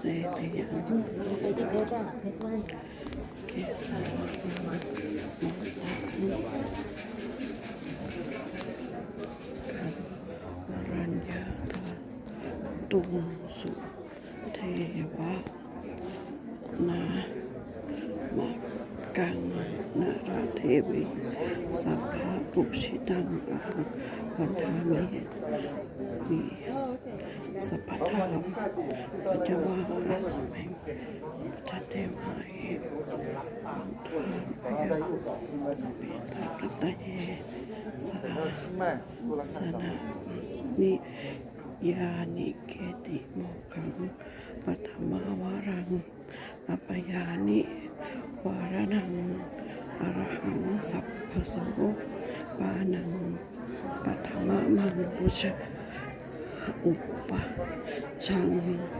เจติยังไปที่เนาราเทวีสัพพะปุชิตังอาหังวันทามิมีสัพพทามปัจจวาอาสเมงทัตเตมาเอวังทาปยปิตาปตะเยสาสนะนิยานิเกติโมขังปัทมาวารังอปยานิวารนัง อรหังสัพพโสปานังปัทมมังปุชะอุปปะชัง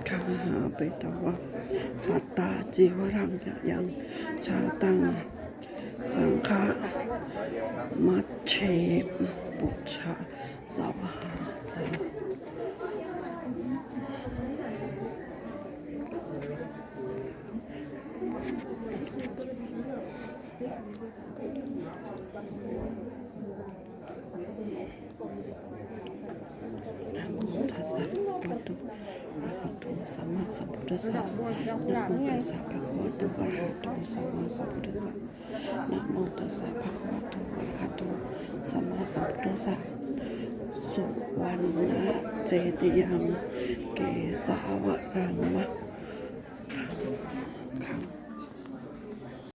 คาหาเปตวะปัตตาจีวรังยะยังชาตัง สังฆะมัชเชปุชะสวะสวะ โตอะระหะโตสัมมาสัมพุท